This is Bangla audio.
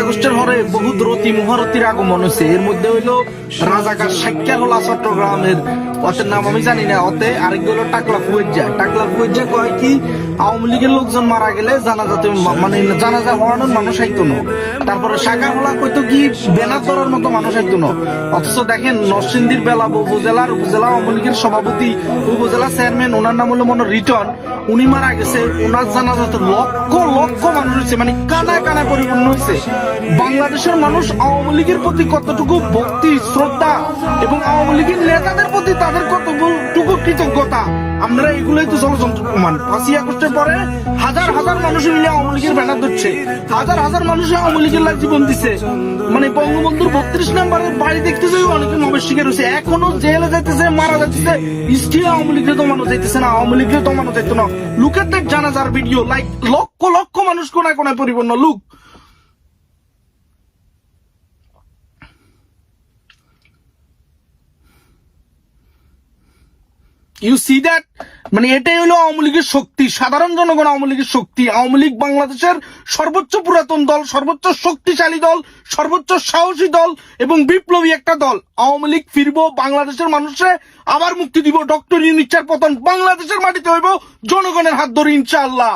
আগস্টের রতি মহারতির আগমন হয়েছে এর মধ্যে হইল রাজাকার সাক্ষার হলা চট্টগ্রামের, অতের নাম আমি জানি না, অতে আরেক হলো টাকলা ফুয়েজা টাকলা ফুয়েজা কয় কি, আওয়ামী লীগের লোকজন মারা গেলে জানাজাতে মানে জানাজা হওয়ানোর মানুষ না। তারপরে সাকার হলা কইতো কি, বেনার ধরার মতো মানুষ আইতো না। অথচ দেখেন নরসিংদীর বেলা উপজেলার উপজেলা আওয়ামী লীগের সভাপতি, উপজেলা চেয়ারম্যান, ওনার নাম হলো মনে রিটন। উনি মারা গেছে, ওনার জানাজাতে লক্ষ লক্ষ মানুষ হয়েছে মানে কানায় কানায় পরিপূর্ণ হয়েছে? বাংলাদেশের মানুষ আওয়ামী লীগের প্রতি কতটুকু ভক্তি, শ্রদ্ধা এবং আওয়ামী লীগের নেতাদের প্রতি তাদের কতটুকু কৃতজ্ঞতা? আমরা এগুলোই তো ষড়যন্ত্র প্রমাণ পাঁচই আগস্টের পরে হাজার হাজার মানুষ মিলে আওয়ামী লীগের ব্যানার ধরছে। হাজার হাজার মানুষ আওয়ামী লীগের লাগ জীবন দিছে। মানে বঙ্গবন্ধুর বত্রিশ নম্বরের বাড়ি দেখতে যাই অনেকে নবের শিকার হয়েছে। এখনও জেলে যাইতেছে, মারা যাইতেছে। স্টিল আওয়ামী লীগকে দমানো যাইতেছে না, আওয়ামী লীগকে দমানো যাইতো না। লুকের দেখ জানাজার ভিডিও লাইক লক্ষ লক্ষ মানুষ কোনায় কোনায় পরিপূর্ণ। লুক ইউ সি দ্যাট মানে এটাই হলো আওয়ামী লীগের শক্তি। সাধারণ জনগণ আওয়ামী লীগের শক্তি। আওয়ামী লীগ বাংলাদেশের সর্বোচ্চ পুরাতন দল, সর্বোচ্চ শক্তিশালী দল, সর্বোচ্চ সাহসী দল এবং বিপ্লবী একটা দল। আওয়ামী লীগ ফিরবো, বাংলাদেশের মানুষে আবার মুক্তি দিব। ডক্টর ইউনিচার পতন, বাংলাদেশের মাটিতে হইব, জনগণের হাত ধরে ইনশাআল্লাহ।